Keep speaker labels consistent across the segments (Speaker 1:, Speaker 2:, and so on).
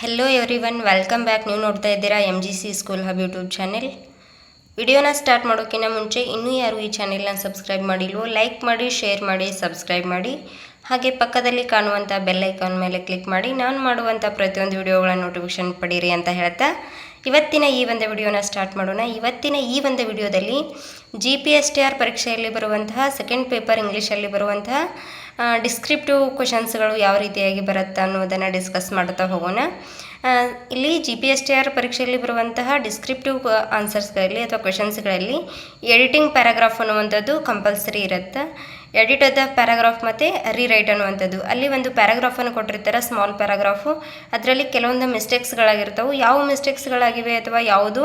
Speaker 1: Hello every one welcome back ನೀವು ನೋಡ್ತಾ ಇದ್ದೀರಾ M G C school hub YouTube channel ವಿಡಿಯೋನ ಸ್ಟಾರ್ಟ್ ಮಾಡೋಕ್ಕಿಂತ ಮುಂಚೆ ಇನ್ನೂ ಯಾರು ಈ ಚಾನೆಲ್ನ ಸಬ್ಸ್ಕ್ರೈಬ್ ಮಾಡಿಲ್ವೋ ಲೈಕ್ ಮಾಡಿ ಶೇರ್ ಮಾಡಿ ಸಬ್ಸ್ಕ್ರೈಬ್ ಮಾಡಿ. ಹಾಗೆ ಪಕ್ಕದಲ್ಲಿ ಕಾಣುವಂಥ ಬೆಲ್ಲೈಕಾನ್ ಮೇಲೆ ಕ್ಲಿಕ್ ಮಾಡಿ. ನಾನು ಮಾಡುವಂಥ ಪ್ರತಿಯೊಂದು ವಿಡಿಯೋಗಳ ನೋಟಿಫಿಕೇಶನ್ ಪಡೀರಿ ಅಂತ ಹೇಳ್ತಾ ಇವತ್ತಿನ ಈ ಒಂದು ವಿಡಿಯೋನ ಸ್ಟಾರ್ಟ್ ಮಾಡೋಣ. ಇವತ್ತಿನ ಈ ಒಂದು ವಿಡಿಯೋದಲ್ಲಿ G P S T R ಪರೀಕ್ಷೆಯಲ್ಲಿ ಬರುವಂತಹ ಸೆಕೆಂಡ್ ಪೇಪರ್ ಇಂಗ್ಲೀಷಲ್ಲಿ ಬರುವಂತಹ ಡಿಸ್ಕ್ರಿಪ್ಟಿವ್ ಕ್ವಶನ್ಸ್ಗಳು ಯಾವ ರೀತಿಯಾಗಿ ಬರುತ್ತೆ ಅನ್ನೋದನ್ನು ಡಿಸ್ಕಸ್ ಮಾಡ್ತಾ ಹೋಗೋಣ. ಇಲ್ಲಿ G P S T R ಪರೀಕ್ಷೆಯಲ್ಲಿ ಬರುವಂತಹ ಡಿಸ್ಕ್ರಿಪ್ಟಿವ್ ಆನ್ಸರ್ಸ್ಗಳಲ್ಲಿ ಅಥವಾ ಕ್ವೆಶನ್ಸ್ಗಳಲ್ಲಿ ಎಡಿಟಿಂಗ್ ಪ್ಯಾರಾಗ್ರಾಫ್ ಅನ್ನುವಂಥದ್ದು ಕಂಪಲ್ಸರಿ ಇರುತ್ತೆ. ಎಡಿಟ್ ಆದ ಪ್ಯಾರಾಗ್ರಾಫ್ ಮತ್ತು ರೀರೈಟ್ ಅನ್ನುವಂಥದ್ದು. ಅಲ್ಲಿ ಒಂದು ಪ್ಯಾರಾಗ್ರಾಫನ್ನು ಕೊಟ್ಟಿರ್ತಾರೆ ಸ್ಮಾಲ್ ಪ್ಯಾರಾಗ್ರಾಫು ಅದರಲ್ಲಿ ಕೆಲವೊಂದು ಮಿಸ್ಟೇಕ್ಸ್ಗಳಾಗಿರ್ತವೆ ಯಾವ ಮಿಸ್ಟೇಕ್ಸ್ಗಳಾಗಿವೆ ಅಥವಾ ಯಾವುದು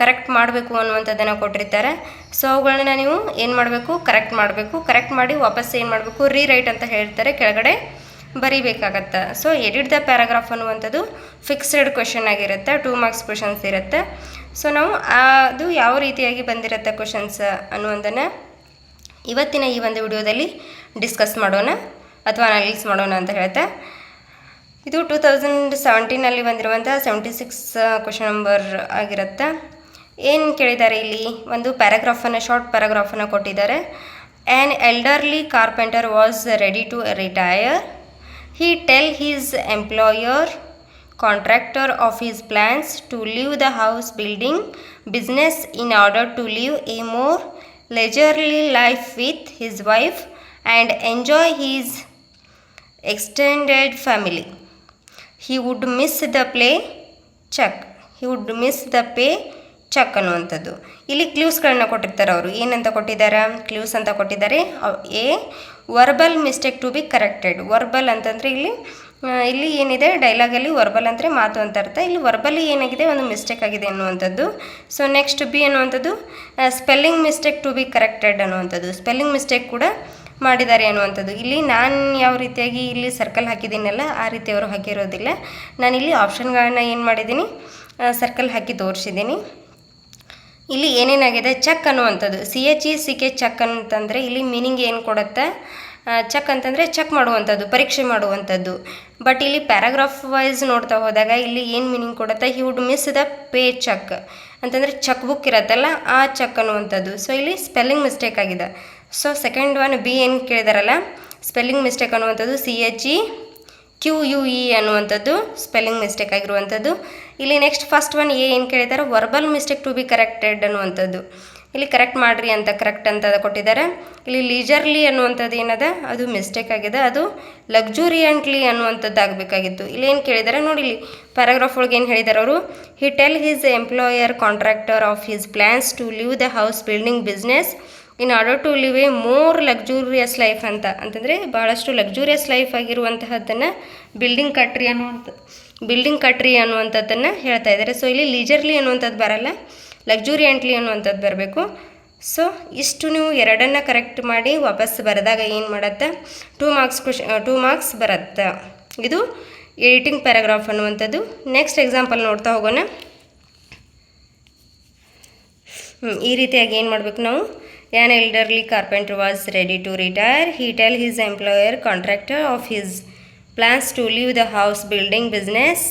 Speaker 1: ಕರೆಕ್ಟ್ ಮಾಡಬೇಕು ಅನ್ನುವಂಥದ್ದನ್ನು ಕೊಟ್ಟಿರ್ತಾರೆ. ಸೊ ಅವುಗಳನ್ನ ನೀವು ಏನು ಮಾಡಬೇಕು? ಕರೆಕ್ಟ್ ಮಾಡಬೇಕು. ಕರೆಕ್ಟ್ ಮಾಡಿ ವಾಪಸ್ ಏನು ಮಾಡಬೇಕು? ರೀರೈಟ್ ಅಂತ ಹೇಳ್ತಾರೆ. ಕೆಳಗಡೆ ಬರೀಬೇಕಾಗತ್ತೆ. ಸೊ ಎಡಿಟ್ ದ ಪ್ಯಾರಾಗ್ರಾಫ್ ಅನ್ನುವಂಥದ್ದು ಫಿಕ್ಸ್ಡ್ ಕ್ವೆಶನ್ ಆಗಿರುತ್ತೆ. ಟೂ ಮಾರ್ಕ್ಸ್ ಕ್ವೆಶನ್ಸ್ ಇರುತ್ತೆ. ಸೊ ನಾವು ಅದು ಯಾವ ರೀತಿಯಾಗಿ ಬಂದಿರುತ್ತೆ ಕ್ವೆಶನ್ಸ್ ಅನ್ನುವಂಥನ್ನು ಇವತ್ತಿನ ಈ ಒಂದು ವಿಡಿಯೋದಲ್ಲಿ ಡಿಸ್ಕಸ್ ಮಾಡೋಣ ಅಥವಾ ಅನಾಲಿಸ್ ಮಾಡೋಣ ಅಂತ ಹೇಳ್ತಾ. ಇದು ಟೂ ತೌಸಂಡ್ ಸೆವೆಂಟೀನಲ್ಲಿ ಬಂದಿರುವಂಥ ಸೆವೆಂಟಿ ಸಿಕ್ಸ್ ಕ್ವಶನ್ ನಂಬರ್ ಆಗಿರುತ್ತೆ. ಏನು ಕೇಳಿದ್ದಾರೆ ಇಲ್ಲಿ? ಒಂದು ಪ್ಯಾರಾಗ್ರಾಫನ್ನು ಶಾರ್ಟ್ ಪ್ಯಾರಾಗ್ರಾಫನ್ನು ಕೊಟ್ಟಿದ್ದಾರೆ. An elderly carpenter was ready to retire he tell his employer contractor of his plans to leave the house building business in order to leave a more leisurely life with his wife and enjoy his extended family he would miss the play check he would miss the pay check ಅನ್ನುವಂಥದ್ದು. ಇಲ್ಲಿ ಕ್ಲೂಸ್ಗಳನ್ನ ಕೊಟ್ಟಿರ್ತಾರೆ ಅವರು. ಏನಂತ ಕೊಟ್ಟಿದ್ದಾರೆ? Clues ಅಂತ ಕೊಟ್ಟಿದ್ದಾರೆ. A verbal mistake to be corrected verbal ಅಂತಂದರೆ ಇಲ್ಲಿ ಇಲ್ಲಿ ಏನಿದೆ? ಡೈಲಾಗಲ್ಲಿ ವರ್ಬಲ್ ಅಂದರೆ ಮಾತು ಅಂತ ಅರ್ಥ. ಇಲ್ಲಿ ವರ್ಬಲಿ ಏನಾಗಿದೆ? ಒಂದು ಮಿಸ್ಟೇಕ್ ಆಗಿದೆ ಅನ್ನುವಂಥದ್ದು. ಸೊ ನೆಕ್ಸ್ಟ್ ಬಿ ಅನ್ನುವಂಥದ್ದು spelling mistake to be corrected ಅನ್ನುವಂಥದ್ದು. ಸ್ಪೆಲ್ಲಿಂಗ್ ಮಿಸ್ಟೇಕ್ ಕೂಡ ಮಾಡಿದ್ದಾರೆ ಅನ್ನುವಂಥದ್ದು. ಇಲ್ಲಿ ನಾನು ಯಾವ ರೀತಿಯಾಗಿ ಇಲ್ಲಿ ಸರ್ಕಲ್ ಹಾಕಿದ್ದೀನಲ್ಲ, ಆ ರೀತಿ ಅವರು ಹಾಕಿರೋದಿಲ್ಲ. ನಾನಿಲ್ಲಿ ಆಪ್ಷನ್ಗಳನ್ನ ಏನು ಮಾಡಿದ್ದೀನಿ? ಸರ್ಕಲ್ ಹಾಕಿ ತೋರಿಸಿದ್ದೀನಿ. ಇಲ್ಲಿ ಏನೇನಾಗಿದೆ? ಚೆಕ್ ಅನ್ನುವಂಥದ್ದು. C H E C K check ಅಂತಂದರೆ ಇಲ್ಲಿ ಮೀನಿಂಗ್ ಏನು ಕೊಡುತ್ತೆ? ಚೆಕ್ ಅಂತಂದರೆ ಚೆಕ್ ಮಾಡುವಂಥದ್ದು, ಪರೀಕ್ಷೆ ಮಾಡುವಂಥದ್ದು. ಬಟ್ ಇಲ್ಲಿ ಪ್ಯಾರಾಗ್ರಾಫ್ ವೈಸ್ ನೋಡ್ತಾ ಹೋದಾಗ ಇಲ್ಲಿ ಏನು ಮೀನಿಂಗ್ ಕೊಡುತ್ತೆ? He would miss the pay check ಅಂತಂದರೆ ಚೆಕ್ ಬುಕ್ ಇರತ್ತಲ್ಲ, ಆ ಚೆಕ್ ಅನ್ನುವಂಥದ್ದು. ಸೊ ಇಲ್ಲಿ ಸ್ಪೆಲ್ಲಿಂಗ್ ಮಿಸ್ಟೇಕ್ ಆಗಿದೆ. ಸೊ ಸೆಕೆಂಡ್ ಒನ್ ಬಿ ಏನು ಕೇಳಿದಾರಲ್ಲ? ಸ್ಪೆಲ್ಲಿಂಗ್ ಮಿಸ್ಟೇಕ್ ಅನ್ನುವಂಥದ್ದು C H E Q U E ಅನ್ನುವಂಥದ್ದು ಸ್ಪೆಲ್ಲಿಂಗ್ ಮಿಸ್ಟೇಕ್ ಆಗಿರುವಂಥದ್ದು. ಇಲ್ಲಿ ನೆಕ್ಸ್ಟ್ ಫಸ್ಟ್ ಒನ್ ಎ ಏನು ಕೇಳಿದ್ದಾರೆ verbal mistake to be corrected ಅನ್ನುವಂಥದ್ದು. ಇಲ್ಲಿ ಕರೆಕ್ಟ್ ಮಾಡಿರಿ ಅಂತ ಕರೆಕ್ಟ್ ಅಂತ ಕೊಟ್ಟಿದ್ದಾರೆ. ಇಲ್ಲಿ ಲೀಜರ್ಲಿ ಅನ್ನುವಂಥದ್ದು ಏನದ? ಅದು ಮಿಸ್ಟೇಕ್ ಆಗಿದೆ. ಅದು ಲಕ್ಸುರಿಯಂಟ್ಲಿ ಅನ್ನುವಂಥದ್ದು ಆಗಬೇಕಾಗಿತ್ತು ಇಲ್ಲಿ ಏನು ಕೇಳಿದ್ದಾರೆ ನೋಡಿ ಇಲ್ಲಿ ಪ್ಯಾರಾಗ್ರಾಫ್ ಒಳಗೆ ಏನು ಹೇಳಿದ್ದಾರೆ ಅವರು? He tell his employer contractor of his plans to leave the house building business in order to live a more luxurious life ಅಂತ. ಅಂತಂದರೆ ಭಾಳಷ್ಟು ಲಕ್ಸುರಿಯಸ್ ಲೈಫ್ ಆಗಿರುವಂತಹದ್ದನ್ನು ಬಿಲ್ಡಿಂಗ್ ಕಟ್ರಿ ಅನ್ನುವಂಥ ಬಿಲ್ಡಿಂಗ್ ಕಟ್ರಿ ಅನ್ನುವಂಥದ್ದನ್ನು ಹೇಳ್ತಾ ಇದ್ದಾರೆ. ಸೊ ಇಲ್ಲಿ ಲೀಜರ್ಲಿ ಅನ್ನುವಂಥದ್ದು ಬರಲ್ಲ ಲಕ್ಸುರಿಯಂಟ್ಲಿ ಅನ್ನುವಂಥದ್ದು ಬರಬೇಕು. ಸೊ ಇಷ್ಟು ನೀವು ಎರಡನ್ನು ಕರೆಕ್ಟ್ ಮಾಡಿ ವಾಪಸ್ ಬರೆದಾಗ ಏನು ಮಾಡುತ್ತೆ? Two marks question two marks ಬರುತ್ತೆ. ಇದು ಎಡಿಟಿಂಗ್ ಪ್ಯಾರಾಗ್ರಾಫ್ ಅನ್ನುವಂಥದ್ದು. ನೆಕ್ಸ್ಟ್ ಎಕ್ಸಾಂಪಲ್ ನೋಡ್ತಾ ಹೋಗೋಣ. ಈ ರೀತಿಯಾಗಿ ಏನು ಮಾಡಬೇಕು ನಾವು? an elderly carpenter was ready to retire he tell his employer contractor of his plans to leave the house building business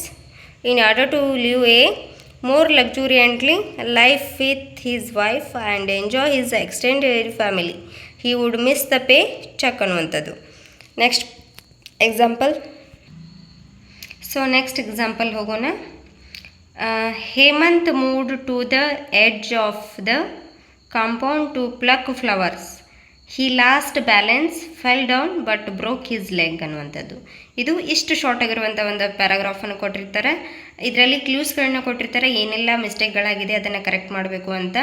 Speaker 1: in order to leave a more luxuriantly life with his wife and enjoy his extended family he would miss the paycheck ಅನ್ನುವಂಥದ್ದು next example so next example ಹೋಗೋಣ Hemant moved to the edge of the Compound to pluck flowers he lost balance fell down but broke his leg ಅನ್ನುವಂಥದ್ದು. ಇದು ಇಷ್ಟು short ಆಗಿರುವಂಥ ಒಂದು ಪ್ಯಾರಾಗ್ರಾಫನ್ನು ಕೊಟ್ಟಿರ್ತಾರೆ. ಇದರಲ್ಲಿ ಕ್ಲೂಸ್ಗಳನ್ನ ಕೊಟ್ಟಿರ್ತಾರೆ. ಏನೆಲ್ಲ ಮಿಸ್ಟೇಕ್ಗಳಾಗಿದೆ ಅದನ್ನು ಕರೆಕ್ಟ್ ಮಾಡಬೇಕು ಅಂತ.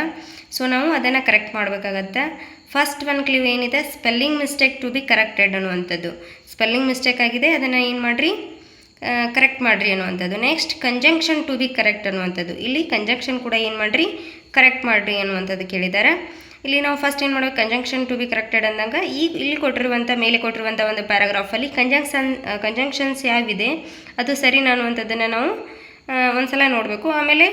Speaker 1: ಸೊ ನಾವು ಅದನ್ನು ಕರೆಕ್ಟ್ ಮಾಡಬೇಕಾಗತ್ತೆ. ಫಸ್ಟ್ ಒನ್ ಕ್ಲೂ ಏನಿದೆ? Spelling mistake to be corrected ಅನ್ನುವಂಥದ್ದು. ಸ್ಪೆಲ್ಲಿಂಗ್ ಮಿಸ್ಟೇಕ್ ಆಗಿದೆ. ಅದನ್ನು ಏನು ಮಾಡಿರಿ? ಕರೆಕ್ಟ್ ಮಾಡಿರಿ ಅನ್ನುವಂಥದ್ದು. Next conjunction to be correct ಅನ್ನುವಂಥದ್ದು. ಇಲ್ಲಿ ಕಂಜಂಕ್ಷನ್ ಕೂಡ ಏನು ಮಾಡಿರಿ? ಕರೆಕ್ಟ್ ಮಾಡಿರಿ ಅನ್ನುವಂಥದ್ದು ಕೇಳಿದ್ದಾರೆ ಇಲ್ಲಿ ನಾವು ಫಸ್ಟ್ ಏನು ಮಾಡಬೇಕು ಕಂಜಂಕ್ಷನ್ ಟು ಬಿ ಕರೆಕ್ಟೆಡ್ ಅಂದಾಗ ಈ ಇಲ್ಲಿ ಕೊಟ್ಟಿರುವಂಥ, ಮೇಲೆ ಕೊಟ್ಟಿರುವಂಥ ಒಂದು ಪ್ಯಾರಾಗ್ರಾಫಲ್ಲಿ ಕಂಜಂಕ್ಷನ್ ಕಂಜಂಕ್ಷನ್ಸ್ ಯಾವಿದೆ ಅದು ಸರಿ ಅನ್ನುವಂಥದ್ದನ್ನು ನಾವು ಒಂದು ಸಲ ನೋಡಬೇಕು. ಆಮೇಲೆ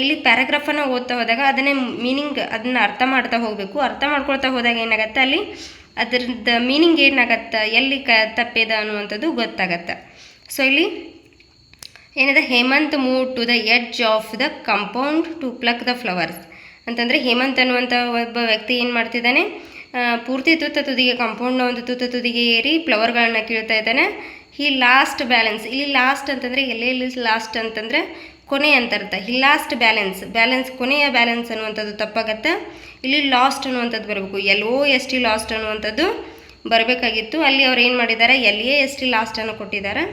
Speaker 1: ಇಲ್ಲಿ ಪ್ಯಾರಾಗ್ರಾಫನ್ನು ಓದ್ತಾ ಹೋದಾಗ ಅದನ್ನೇ ಮೀನಿಂಗ್ ಅದನ್ನ ಅರ್ಥ ಮಾಡ್ತಾ ಹೋಗಬೇಕು. ಅರ್ಥ ಮಾಡ್ಕೊಳ್ತಾ ಹೋದಾಗ ಏನಾಗತ್ತೆ ಅಲ್ಲಿ? ಅದರದ್ದು ಮೀನಿಂಗ್ ಏನಾಗತ್ತೆ? ಎಲ್ಲಿ ಕ, ತಪ್ಪಿದೆ ಅನ್ನುವಂಥದ್ದು ಗೊತ್ತಾಗತ್ತೆ. ಸೊ ಇಲ್ಲಿ ಏನಿದೆ? Hemanth move to the edge of the compound to pluck the flowers ಅಂತಂದರೆ ಹೇಮಂತ್ ಅನ್ನುವಂಥ ಒಬ್ಬ ವ್ಯಕ್ತಿ ಏನು ಮಾಡ್ತಿದ್ದಾನೆ? ಪೂರ್ತಿ ತುತ್ತ ತುದಿಗೆ ಕಂಪೌಂಡ್ನ ಒಂದು ತುತ್ತ ತುದಿಗೆ ಏರಿ ಫ್ಲವರ್ಗಳನ್ನ ಕೀಳ್ತಾ ಇದ್ದಾನೆ. ಹಿ ಲಾಸ್ಟ್ ಬ್ಯಾಲೆನ್ಸ್ ಇಲ್ಲಿ ಲಾಸ್ಟ್ ಅಂತಂದರೆ ಎಲ್ಲೆಲ್ಲಿ ಲಾಸ್ಟ್ ಅಂತಂದರೆ ಕೊನೆ ಅಂತ ಅರ್ಥ ಹಿ ಲಾಸ್ಟ್ ಬ್ಯಾಲೆನ್ಸ್ ಬ್ಯಾಲೆನ್ಸ್ ಕೊನೆಯ ಬ್ಯಾಲೆನ್ಸ್ ಅನ್ನುವಂಥದ್ದು ತಪ್ಪಾಗತ್ತೆ. ಇಲ್ಲಿ ಲಾಸ್ಟ್ ಅನ್ನುವಂಥದ್ದು ಬರಬೇಕು. L O S T lost ಅನ್ನುವಂಥದ್ದು ಬರಬೇಕಾಗಿತ್ತು. ಅಲ್ಲಿ ಅವ್ರು ಏನು ಮಾಡಿದ್ದಾರೆ? ಎಲ್ ಎ ಎಸ್ ಟಿ ಲಾಸ್ಟನ್ನು ಕೊಟ್ಟಿದ್ದಾರೆ.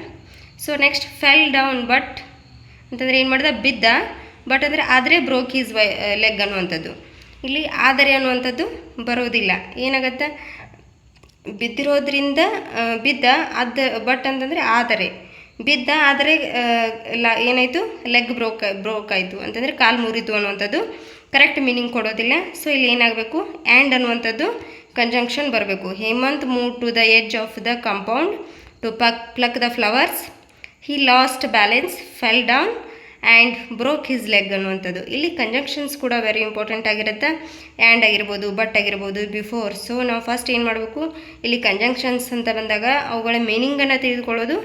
Speaker 1: So next fell down but ಅಂತಂದರೆ ಏನು ಮಾಡಿದೆ? ಬಿದ್ದ. ಬಟ್ ಅಂದರೆ ಆದರೆ ಬ್ರೋಕ್ ಈಸ್ ವೈ ಲೆಗ್ ಅನ್ನುವಂಥದ್ದು. ಇಲ್ಲಿ ಆದರೆ ಅನ್ನುವಂಥದ್ದು ಬರೋದಿಲ್ಲ. ಏನಾಗತ್ತೆ? ಬಿದ್ದಿರೋದ್ರಿಂದ ಬಿದ್ದ, ಅದ ಬಟ್ ಅಂತಂದರೆ ಆದರೆ. ಬಿದ್ದ, ಆದರೆ ಲ, ಏನಾಯಿತು? ಲೆಗ್ ಬ್ರೋಕ್ ಬ್ರೋಕ್ ಆಯಿತು. ಅಂತಂದರೆ ಕಾಲು ಮುರಿತು ಅನ್ನುವಂಥದ್ದು ಕರೆಕ್ಟ್ ಮೀನಿಂಗ್ ಕೊಡೋದಿಲ್ಲ. ಸೊ ಇಲ್ಲಿ ಏನಾಗಬೇಕು? ಆ್ಯಂಡ್ ಅನ್ನುವಂಥದ್ದು ಕಂಜಂಕ್ಷನ್ ಬರಬೇಕು. Hemanth move to the edge of the compound to puck pluck the flowers he lost balance fell down and broke his leg ಅನ್ನುವಂಥದ್ದು. ಇಲ್ಲಿ ಕಂಜಂಕ್ಷನ್ಸ್ ಕೂಡ ವೆರಿ ಇಂಪಾರ್ಟೆಂಟ್ ಆಗಿರುತ್ತೆ. ಆ್ಯಂಡ್ ಆಗಿರ್ಬೋದು ಬಟ್ ಆಗಿರ್ಬೋದು ಬಿಫೋರ್ ಸೊ ನಾವು first ಏನು ಮಾಡಬೇಕು? ಇಲ್ಲಿ ಕಂಜಂಕ್ಷನ್ಸ್ ಅಂತ ಬಂದಾಗ ಅವುಗಳ ಮೀನಿಂಗನ್ನು ತಿಳಿದುಕೊಳ್ಳೋದು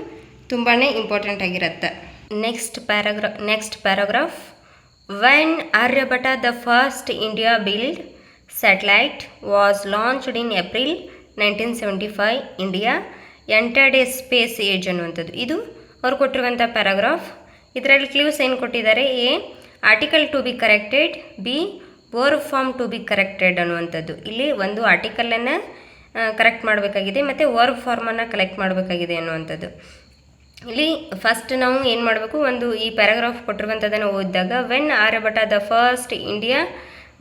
Speaker 1: ತುಂಬಾ ಇಂಪಾರ್ಟೆಂಟ್ ಆಗಿರುತ್ತೆ. Next paragraph next paragraph when Aryabhata the first India build satellite was launched in April nineteen seventy five India entered a space age ಅನ್ನುವಂಥದ್ದು. ಇದು ಅವ್ರು ಕೊಟ್ಟಿರುವಂಥ ಪ್ಯಾರಾಗ್ರಾಫ್ ಇದರಲ್ಲಿ ಕ್ಲೂಸ್ ಏನು ಕೊಟ್ಟಿದ್ದಾರೆ? A article to be corrected B bore form to be corrected ಅನ್ನುವಂಥದ್ದು. ಇಲ್ಲಿ ಒಂದು ಆರ್ಟಿಕಲನ್ನು ಕರೆಕ್ಟ್ ಮಾಡಬೇಕಾಗಿದೆ ಮತ್ತು ವರ್ಬ್ ಫಾರ್ಮನ್ನು ಕಲೆಕ್ಟ್ ಮಾಡಬೇಕಾಗಿದೆ ಅನ್ನುವಂಥದ್ದು. ಇಲ್ಲಿ ಫಸ್ಟ್ ನಾವು ಏನು ಮಾಡಬೇಕು? ಒಂದು ಈ ಪ್ಯಾರಾಗ್ರಾಫ್ ಕೊಟ್ಟಿರುವಂಥದ್ದನ್ನು ಓದಿದಾಗ when Aryabhata the first India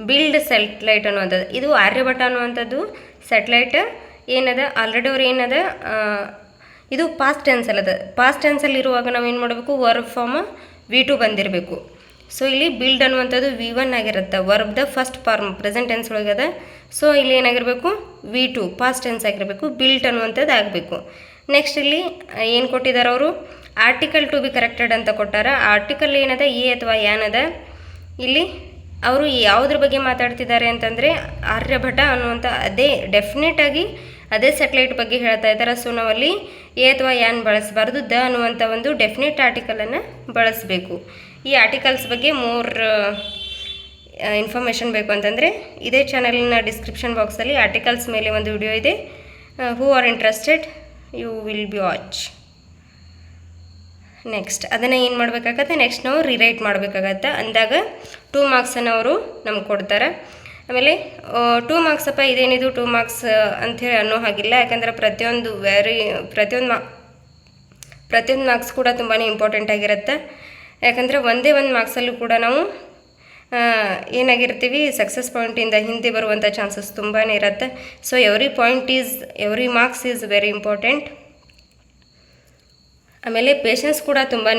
Speaker 1: build satellite ಅನ್ನುವಂಥದ್ದು. ಇದು ಆರ್ಯಭಟ ಅನ್ನುವಂಥದ್ದು. ಸೆಟ್ಲೈಟ್ ಏನದ? ಆಲ್ರೆಡಿ ಅವ್ರು ಏನದ? ಇದು ಪಾಸ್ಟ್ ಟೆನ್ಸ್ ಅಲ್ಲದ. ಪಾಸ್ಟ್ ಟೆನ್ಸಲ್ಲಿ ಇರುವಾಗ ನಾವು ಏನು ಮಾಡಬೇಕು? ವರ್ಬ್ ಫಾರ್ಮ್ ವಿ ಟು ಬಂದಿರಬೇಕು. ಸೊ ಇಲ್ಲಿ ಬಿಲ್ಡ್ ಅನ್ನುವಂಥದ್ದು ವಿ ಒನ್ ಆಗಿರುತ್ತೆ. Verb the first form present tense ಒಳಗದ so ಇಲ್ಲಿ ಏನಾಗಿರಬೇಕು? ವಿ ಟು ಪಾಸ್ಟ್ ಟೆನ್ಸ್ ಆಗಿರಬೇಕು. ಬಿಲ್ಟ್ ಅನ್ನುವಂಥದ್ದು ಆಗಬೇಕು. ನೆಕ್ಸ್ಟ್ ಇಲ್ಲಿ ಏನು ಕೊಟ್ಟಿದ್ದಾರೆ ಅವರು? ಆರ್ಟಿಕಲ್ ಟು ಬಿ ಕರೆಕ್ಟೆಡ್ ಅಂತ ಕೊಟ್ಟಾರ. ಆರ್ಟಿಕಲ್ ಏನದ? ಎ ಅಥವಾ ಏನದ ಇಲ್ಲಿ ಅವರು ಯಾವುದ್ರ ಬಗ್ಗೆ ಮಾತಾಡ್ತಿದ್ದಾರೆ ಅಂತಂದರೆ, ಆರ್ಯಭಟ ಅನ್ನುವಂಥ, ಅದೇ ಡೆಫಿನೆಟ್ ಆಗಿ ಅದೇ ಸೆಟ್ಲೈಟ್ ಬಗ್ಗೆ ಹೇಳ್ತಾ ಇದ್ದಾರೆ. ಸೊ ನಾವಲ್ಲಿ ಎ ಅಥವಾ ಯಾನ್ ಬಳಸಬಾರ್ದು. ದ ಅನ್ನುವಂಥ ಒಂದು ಡೆಫಿನೆಟ್ ಆರ್ಟಿಕಲನ್ನು ಬಳಸಬೇಕು. ಈ ಆರ್ಟಿಕಲ್ಸ್ ಬಗ್ಗೆ ಮೋರ್ ಇನ್ಫಾರ್ಮೇಷನ್ ಬೇಕು ಅಂತಂದರೆ ಇದೇ ಚಾನಲಿನ ಡಿಸ್ಕ್ರಿಪ್ಷನ್ ಬಾಕ್ಸಲ್ಲಿ ಆರ್ಟಿಕಲ್ಸ್ ಮೇಲೆ ಒಂದು ವಿಡಿಯೋ ಇದೆ. Who are interested you will be watch next ಅದನ್ನು ಏನು ಮಾಡಬೇಕಾಗತ್ತೆ? ನೆಕ್ಸ್ಟ್ ನಾವು ರಿರೈಟ್ ಮಾಡಬೇಕಾಗತ್ತೆ. ಅಂದಾಗ ಟೂ ಮಾರ್ಕ್ಸನ್ನು ಅವರು ನಮ್ಗೆ ಕೊಡ್ತಾರೆ. ಆಮೇಲೆ ಟೂ ಮಾರ್ಕ್ಸ್ ಅಪ್ಪ, ಇದೇನಿದು ಟೂ ಮಾರ್ಕ್ಸ್ ಅಂಥೇಳಿ ಅನ್ನೋ ಹಾಗಿಲ್ಲ. ಯಾಕಂದರೆ ಪ್ರತಿಯೊಂದು ವೆರಿ ಪ್ರತಿಯೊಂದು ಮಾ ಪ್ರತಿಯೊಂದು ಮಾರ್ಕ್ಸ್ ಕೂಡ ತುಂಬಾ ಇಂಪಾರ್ಟೆಂಟ್ ಆಗಿರುತ್ತೆ. ಯಾಕಂದರೆ ಒಂದೇ ಒಂದು ಮಾರ್ಕ್ಸಲ್ಲೂ ಕೂಡ ನಾವು ಏನಾಗಿರ್ತೀವಿ ಸಕ್ಸಸ್ ಪಾಯಿಂಟಿಂದ ಹಿಂದೆ ಬರುವಂಥ ಚಾನ್ಸಸ್ ತುಂಬಾ ಇರುತ್ತೆ. So every point is every marks is very important ಆಮೇಲೆ ಪೇಷನ್ಸ್ ಕೂಡ ತುಂಬಾ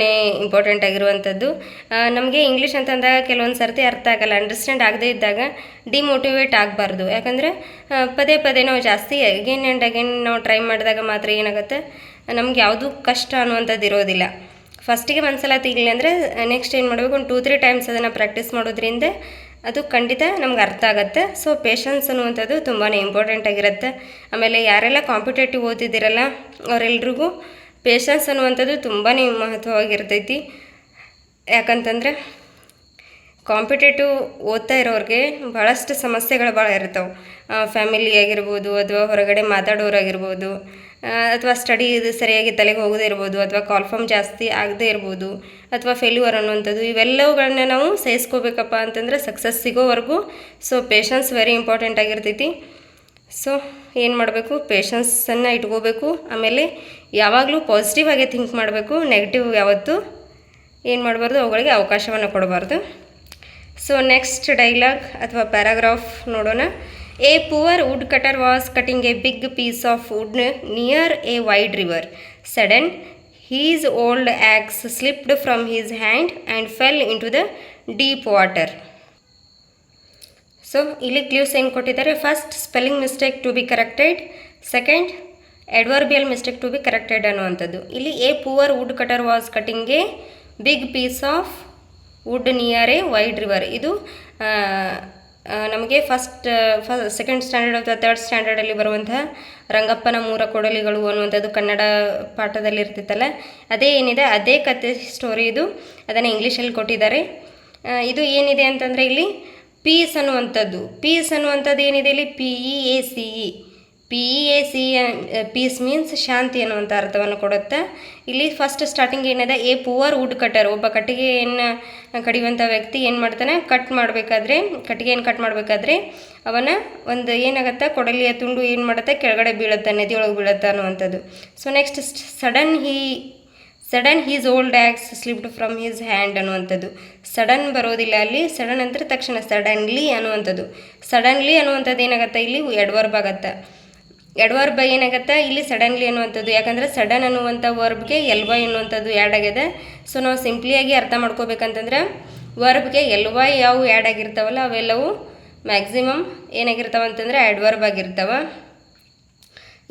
Speaker 1: ಇಂಪಾರ್ಟೆಂಟ್ ಆಗಿರುವಂಥದ್ದು. ನಮಗೆ ಇಂಗ್ಲೀಷ್ ಅಂತಂದಾಗ ಕೆಲವೊಂದು ಸರ್ತಿ ಅರ್ಥ ಆಗಲ್ಲ ಅಂಡರ್ಸ್ಟ್ಯಾಂಡ್ ಆಗದೇ ಇದ್ದಾಗ ಡಿಮೋಟಿವೇಟ್ ಆಗಬಾರ್ದು. ಯಾಕಂದರೆ ಪದೇ ಪದೇ ನಾವು ಜಾಸ್ತಿ ಅಗೇನ್ ಆ್ಯಂಡ್ ಅಗೇನ್ ನಾವು ಟ್ರೈ ಮಾಡಿದಾಗ ಮಾತ್ರ ಏನಾಗುತ್ತೆ? ನಮ್ಗೆ ಯಾವುದೂ ಕಷ್ಟ ಅನ್ನುವಂಥದ್ದು ಇರೋದಿಲ್ಲ. ಫಸ್ಟಿಗೆ ಒಂದು ಸಲ ತಿಗಲಿ ಅಂದರೆ ನೆಕ್ಸ್ಟ್ ಏನು ಮಾಡಬೇಕು? ಒಂದು ಟೂ ತ್ರೀ ಟೈಮ್ಸ್ ಅದನ್ನು ಪ್ರಾಕ್ಟೀಸ್ ಮಾಡೋದ್ರಿಂದ ಅದು ಖಂಡಿತ ನಮ್ಗೆ ಅರ್ಥ ಆಗುತ್ತೆ. ಸೊ ಪೇಷನ್ಸ್ ಅನ್ನುವಂಥದ್ದು ತುಂಬಾ ಇಂಪಾರ್ಟೆಂಟ್ ಆಗಿರುತ್ತೆ. ಆಮೇಲೆ ಯಾರೆಲ್ಲ ಕಾಂಪಿಟೇಟಿವ್ ಓದಿದ್ದೀರಲ್ಲ, ಅವರೆಲ್ರಿಗೂ ಪೇಷನ್ಸ್ ಅನ್ನುವಂಥದ್ದು ತುಂಬಾ ಮಹತ್ವವಾಗಿರ್ತೈತಿ. ಯಾಕಂತಂದರೆ ಕಾಂಪಿಟೇಟಿವ್ ಓದ್ತಾ ಇರೋರಿಗೆ ಭಾಳಷ್ಟು ಸಮಸ್ಯೆಗಳು ಭಾಳ ಇರ್ತಾವೆ. ಫ್ಯಾಮಿಲಿ ಆಗಿರ್ಬೋದು ಅಥವಾ ಹೊರಗಡೆ ಮಾತಾಡೋರಾಗಿರ್ಬೋದು ಅಥವಾ ಸ್ಟಡಿ ಇದು ಸರಿಯಾಗಿ ತಲೆಗೆ ಹೋಗದೇ ಇರ್ಬೋದು, ಅಥವಾ ಕಾಲ್ಫಾರ್ಮ್ ಜಾಸ್ತಿ ಆಗದೇ ಇರ್ಬೋದು, ಅಥವಾ ಫೇಲ್ಯೂರ್ ಅನ್ನುವಂಥದ್ದು ಇವೆಲ್ಲವುಗಳನ್ನ ನಾವು ಸಹಿಸ್ಕೋಬೇಕಪ್ಪ ಅಂತಂದ್ರೆ ಸಕ್ಸಸ್ ಸಿಗೋವರೆಗೂ. ಸೊ, ಪೇಷನ್ಸ್ ವೆರಿ ಇಂಪಾರ್ಟೆಂಟ್ ಆಗಿರ್ತೈತಿ. ಸೊ ಏನು ಮಾಡಬೇಕು? ಪೇಷನ್ಸನ್ನು ಇಟ್ಕೋಬೇಕು. ಆಮೇಲೆ ಯಾವಾಗಲೂ ಪಾಸಿಟಿವ್ ಆಗಿ ಥಿಂಕ್ ಮಾಡಬೇಕು. ನೆಗೆಟಿವ್ ಯಾವತ್ತು ಏನು ಮಾಡಬಾರ್ದು? ಅವುಗಳಿಗೆ ಅವಕಾಶವನ್ನು ಕೊಡಬಾರ್ದು. ಸೊ ನೆಕ್ಸ್ಟ್ ಡೈಲಾಗ್ ಅಥವಾ ಪ್ಯಾರಾಗ್ರಾಫ್ ನೋಡೋಣ. A poor woodcutter was cutting a big piece of wood near a wide river sudden his old axe slipped from his hand and fell into the deep water so ಇಲ್ಲಿ clues ಏನು ಕೊಟ್ಟಿದ್ದಾರೆ? First spelling mistake to be corrected second adverbial mistake to be corrected ಅನ್ನುವಂಥದ್ದು. ಇಲ್ಲಿ a poor woodcutter was cutting a big piece of wood near a wide river ಇದು ನಮಗೆ first ಫ second standard ಅಥವಾ third ಸ್ಟ್ಯಾಂಡರ್ಡಲ್ಲಿ ಬರುವಂತಹ ರಂಗಪ್ಪನ ಮೂರ ಕೊಡಲಿಗಳು ಅನ್ನುವಂಥದ್ದು ಕನ್ನಡ ಪಾಠದಲ್ಲಿ ಇರ್ತಿತ್ತಲ್ಲ. ಅದೇ ಏನಿದೆ? ಅದೇ ಕತೆ ಸ್ಟೋರಿ ಇದು. ಅದನ್ನು ಇಂಗ್ಲೀಷಲ್ಲಿ ಕೊಟ್ಟಿದ್ದಾರೆ. ಇದು ಏನಿದೆ ಅಂತಂದರೆ ಇಲ್ಲಿ ಪೀಸ್ ಅನ್ನುವಂಥದ್ದು. ಪೀಸ್ ಅನ್ನುವಂಥದ್ದು ಏನಿದೆ ಇಲ್ಲಿ? P E A C E. P E A C peace means ಶಾಂತಿ ಅನ್ನುವಂಥ ಅರ್ಥವನ್ನು ಕೊಡುತ್ತೆ. ಇಲ್ಲಿ ಫಸ್ಟ್ ಸ್ಟಾರ್ಟಿಂಗ್ ಏನಿದೆ? ಎ ಪುವರ್ ವುಡ್ ಕಟರ್ ಒಬ್ಬ ಕಟ್ಟಿಗೆಯನ್ನು ಕಡಿಯುವಂಥ ವ್ಯಕ್ತಿ ಏನು ಮಾಡ್ತಾನೆ? ಕಟ್ ಮಾಡಬೇಕಾದ್ರೆ, ಕಟ್ಟಿಗೆಯನ್ನು ಕಟ್ ಮಾಡಬೇಕಾದ್ರೆ ಅವನ ಒಂದು ಏನಾಗುತ್ತೆ? ಕೊಡಲಿಯ ತುಂಡು ಏನು ಮಾಡುತ್ತೆ? ಕೆಳಗಡೆ ಬೀಳುತ್ತೆ, ನದಿಯೊಳಗೆ ಬೀಳುತ್ತೆ ಅನ್ನುವಂಥದ್ದು. So next sudden he sudden his old axe slipped from his hand ಅನ್ನುವಂಥದ್ದು. ಸಡನ್ ಬರೋದಿಲ್ಲ ಅಲ್ಲಿ ಸಡನ್ ಅಂದರೆ ತಕ್ಷಣ ಸಡನ್ಲಿ ಅನ್ನುವಂಥದ್ದು. ಸಡನ್ಲಿ ಅನ್ನುವಂಥದ್ದು ಏನಾಗತ್ತೆ ಇಲ್ಲಿ? ಎಡ್ವರ್ಬ್ ಆಗತ್ತೆ. ಎಡ್ವರ್ಬ್ ಏನಾಗತ್ತೆ? ಇಲ್ಲಿ ಸಡನ್ಲಿ ಅನ್ನುವಂಥದ್ದು. ಯಾಕಂದರೆ ಸಡನ್ ಅನ್ನುವಂಥ ವರ್ಬ್ಗೆ ಎಲ್ ವೈ ಅನ್ನುವಂಥದ್ದು ಆ್ಯಡ್ ಆಗಿದೆ. ಸೊ ನಾವು ಸಿಂಪ್ಲಿಯಾಗಿ ಅರ್ಥ ಮಾಡ್ಕೋಬೇಕಂತಂದ್ರೆ ವರ್ಬ್ಗೆ ಎಲ್ ವೈ ಯಾವ ಆ್ಯಡ್ ಆಗಿರ್ತಾವಲ್ಲ, ಅವೆಲ್ಲವೂ ಮ್ಯಾಕ್ಸಿಮಮ್ ಏನಾಗಿರ್ತಾವ ಅಂತಂದರೆ ಎಡ್ವರ್ಬ್ ಆಗಿರ್ತಾವೆ.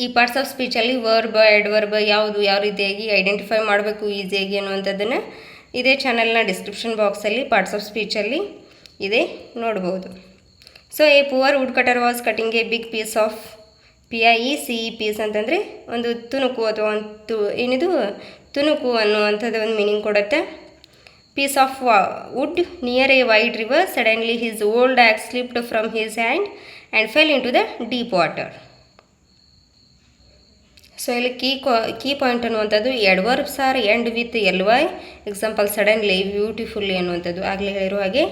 Speaker 1: ಈ ಪಾರ್ಟ್ಸ್ ಆಫ್ ಸ್ಪೀಚಲ್ಲಿ ವರ್ಬ್ ಎಡ್ವರ್ಬ್ ಯಾವುದು ಯಾವ ರೀತಿಯಾಗಿ ಐಡೆಂಟಿಫೈ ಮಾಡಬೇಕು ಈಸಿಯಾಗಿ ಅನ್ನುವಂಥದ್ದನ್ನು ಇದೇ ಚಾನಲ್ನ ಡಿಸ್ಕ್ರಿಪ್ಷನ್ ಬಾಕ್ಸಲ್ಲಿ ಪಾರ್ಟ್ಸ್ ಆಫ್ ಸ್ಪೀಚಲ್ಲಿ ಇದೆ ನೋಡ್ಬೋದು. So a poor woodcutter was cutting a big piece of P I E C E piece ಅಂತಂದರೆ ಒಂದು ತುಣುಕು ಅಥವಾ ಒಂದು ತು ಏನಿದು, ತುಣುಕು ಅನ್ನುವಂಥದ್ದು ಒಂದು ಮೀನಿಂಗ್ ಕೊಡುತ್ತೆ. Piece of wood near a wide river suddenly his old axe slipped from his hand and fell into the deep water so ಇಲ್ಲಿ ಕೀ ಕೀ ಪಾಯಿಂಟ್ ಅನ್ನುವಂಥದ್ದು adverbs are end with L Y example suddenly beautifully ಅನ್ನುವಂಥದ್ದು ಆಗಲೇ ಹೇಳಿರೋ ಹಾಗೆ.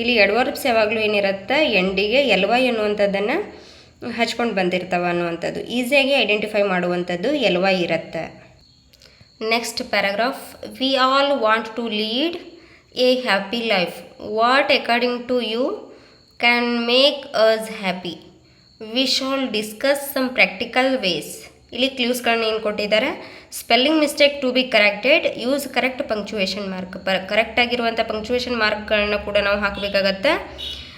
Speaker 1: ಇಲ್ಲಿ ಎಡ್ವರ್ಬ್ಸ್ ಯಾವಾಗಲೂ ಏನಿರುತ್ತೆ? ಎಂಡಿಗೆ L Y ಅನ್ನುವಂಥದ್ದನ್ನು ಹಚ್ಕೊಂಡು ಬಂದಿರ್ತಾವೆ ಅನ್ನುವಂಥದ್ದು. ಈಸಿಯಾಗಿ ಐಡೆಂಟಿಫೈ ಮಾಡುವಂಥದ್ದು ಎಲ್ ವೈ ಇರುತ್ತೆ. Next paragraph we all want to lead a happy life what according to you can make us happy we shall discuss some practical ways ಇಲ್ಲಿ ಕ್ಲೂಸ್ಗಳನ್ನ ಏನು ಕೊಟ್ಟಿದ್ದಾರೆ. Spelling mistake to be corrected use correct punctuation mark ಪ correct ಆಗಿರುವಂಥ punctuation ಮಾರ್ಕ್ಗಳನ್ನ ಕೂಡ ನಾವು ಹಾಕಬೇಕಾಗತ್ತೆ.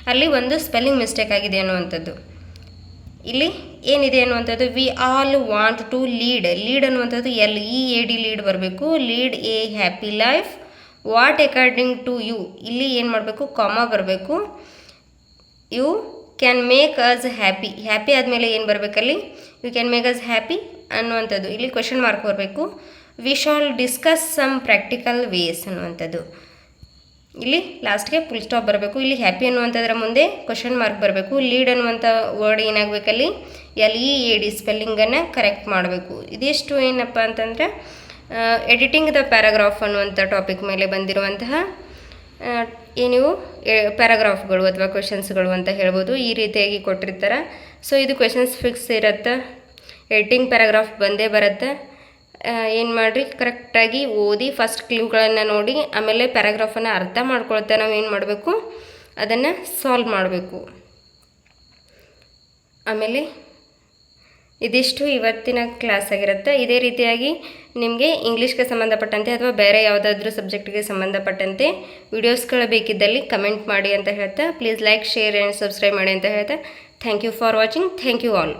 Speaker 1: ಅಲ್ಲಿ ಒಂದು ಸ್ಪೆಲ್ಲಿಂಗ್ ಮಿಸ್ಟೇಕ್ ಆಗಿದೆ ಅನ್ನುವಂಥದ್ದು. ಇಲ್ಲಿ ಏನಿದೆ ಅನ್ನುವಂಥದ್ದು? We all want to lead lead ಅನ್ನುವಂಥದ್ದು L E A D lead ಬರಬೇಕು. Lead a happy life what according to you ಇಲ್ಲಿ ಏನು ಮಾಡಬೇಕು? ಕಾಮ ಬರಬೇಕು. You can make us happy happy ಆದಮೇಲೆ ಏನು ಬರಬೇಕಲ್ಲಿ? You can make us happy ಅನ್ನುವಂಥದ್ದು. ಇಲ್ಲಿ ಕ್ವೆಶನ್ ಮಾರ್ಕ್ ಬರಬೇಕು. We shall discuss some practical ways ಅನ್ನುವಂಥದ್ದು. ಇಲ್ಲಿ ಲಾಸ್ಟ್ಗೆ ಫುಲ್ ಸ್ಟಾಪ್ ಬರಬೇಕು. ಇಲ್ಲಿ ಹ್ಯಾಪಿ ಅನ್ನುವಂಥದ್ರ ಮುಂದೆ ಕ್ವಶನ್ ಮಾರ್ಕ್ ಬರಬೇಕು. ಲೀಡ್ ಅನ್ನುವಂಥ ವರ್ಡ್ ಏನಾಗಬೇಕಲ್ಲಿ? ಎಲ್ ಇ ಎ ಡಿ ಸ್ಪೆಲ್ಲಿಂಗನ್ನು ಕರೆಕ್ಟ್ ಮಾಡಬೇಕು. ಇದಿಷ್ಟು ಏನಪ್ಪ ಅಂತಂದರೆ ಎಡಿಟಿಂಗ್ ದ ಪ್ಯಾರಾಗ್ರಾಫ್ ಅನ್ನುವಂಥ ಟಾಪಿಕ್ ಮೇಲೆ ಬಂದಿರುವಂತಹ ಏನಿವು ಪ್ಯಾರಾಗ್ರಾಫ್ಗಳು ಅಥವಾ ಕ್ವೆಶನ್ಸ್ಗಳು ಅಂತ ಹೇಳ್ಬೋದು, ಈ ರೀತಿಯಾಗಿ ಕೊಟ್ಟಿರ್ತಾರೆ. ಸೊ ಇದು ಕ್ವೆಶನ್ಸ್ ಫಿಕ್ಸ್ ಇರುತ್ತೆ. ಎಡಿಟಿಂಗ್ ಪ್ಯಾರಾಗ್ರಾಫ್ ಬಂದೇ ಬರುತ್ತೆ. ಏನು ಮಾಡಿರಿ? ಕರೆಕ್ಟಾಗಿ ಓದಿ ಫಸ್ಟ್ ಕ್ಲೂಗಳನ್ನು ನೋಡಿ, ಆಮೇಲೆ ಪ್ಯಾರಾಗ್ರಾಫನ್ನು ಅರ್ಥ ಮಾಡ್ಕೊಳ್ತಾ ನಾವು ಏನು ಮಾಡಬೇಕು? ಅದನ್ನು ಸಾಲ್ವ್ ಮಾಡಬೇಕು. ಆಮೇಲೆ ಇದಿಷ್ಟು ಇವತ್ತಿನ ಕ್ಲಾಸ್ ಆಗಿರುತ್ತೆ. ಇದೇ ರೀತಿಯಾಗಿ ನಿಮಗೆ ಇಂಗ್ಲೀಷ್ಗೆ ಸಂಬಂಧಪಟ್ಟಂತೆ ಅಥವಾ ಬೇರೆ ಯಾವುದಾದ್ರೂ ಸಬ್ಜೆಕ್ಟ್ಗೆ ಸಂಬಂಧಪಟ್ಟಂತೆ ವಿಡಿಯೋಸ್ಗಳು ಬೇಕಿದ್ದಲ್ಲಿ ಕಮೆಂಟ್ ಮಾಡಿ ಅಂತ ಹೇಳ್ತಾ please like share and subscribe ಮಾಡಿ ಅಂತ ಹೇಳ್ತಾ thank you for watching thank you all